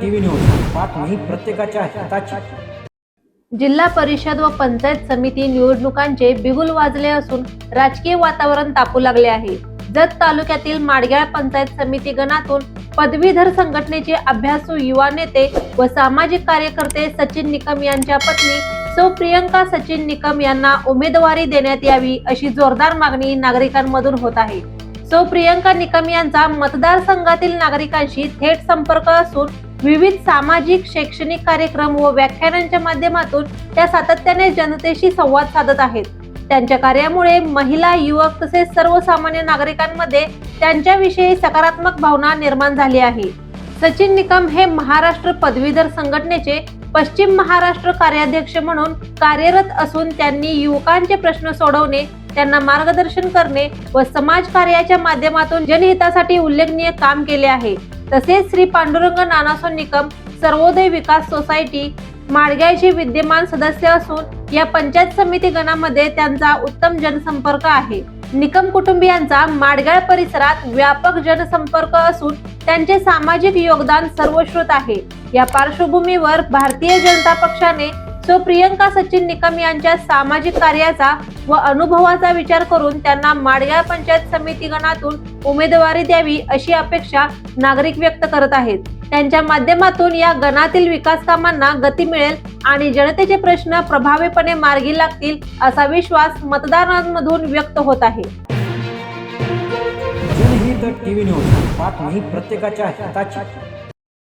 TV news बातमी प्रत्येकाच्या हिताची. जिल्हा परिषद व पंचायत समिती निवडणुकांचे बिगुल वाजले असून राजकीय वातावरण तापू लागले आहे. जत तालुक्यातील माडग्याळ पंचायत समिती गणातून पदवीधर संघटनेचे अभ्यासू युवा नेते व सामाजिक कार्यकर्ते सचिन निकम यांच्या पत्नी सो प्रियंका सचिन निकम यांना उमेदवारी देण्यात यावी अशी जोरदार मागणी नागरिकांमधून होत आहे. सो प्रियंका निकम यांचा मतदारसंघातील नागरिकांशी थेट संपर्क असून विविध सामाजिक शैक्षणिक कार्यक्रम व व्याख्यानांच्या माध्यमातून त्या सातत्याने जनतेशी संवाद साधत आहेत. त्यांच्या कार्यामुळे महिला युवक तसेच सर्वसामान्य नागरिकांमध्ये त्यांच्याविषयी सकारात्मक भावना निर्माण झाली आहे. सचिन निकम हे महाराष्ट्र पदवीधर संघटनेचे पश्चिम महाराष्ट्र कार्याध्यक्ष म्हणून कार्यरत असून त्यांनी युवकांचे प्रश्न सोडवणे त्यांना मार्गदर्शन करणे व समाज कार्याच्या माध्यमातून जनहितासाठी उल्लेखनीय काम केले आहे. तसेच श्री पांडुरंग नानासो निकम सर्वोदय विकास सोसायटी माडग्याचे विद्यमान सदस्य असून या पंचायत समिती गणामध्ये त्यांचा उत्तम जनसंपर्क आहे. निकम कुटुंबियांचा माडगाळ परिसरात व्यापक जनसंपर्क असून त्यांचे सामाजिक योगदान सर्वश्रुत आहे. या पार्श्वभूमीवर भारतीय जनता पक्षाने सो प्रियंका सचिन निकम यांच्या सामाजिक कार्याचा व अनुभवाचा विचार करून त्यांना माडगाव पंचायत समिती गणातून उमेदवारी द्यावी अशी अपेक्षा नागरिक व्यक्त करत आहेत. त्यांच्या माध्यमातून या गणातील विकास कामांना गती मिळेल आणि जनतेचे प्रश्न प्रभावीपणे मार्गी लागतील असा विश्वास मतदारांमधून व्यक्त होत आहे. जनहित टीव्ही न्यूज बातमी प्रत्येकाच्या हिताची.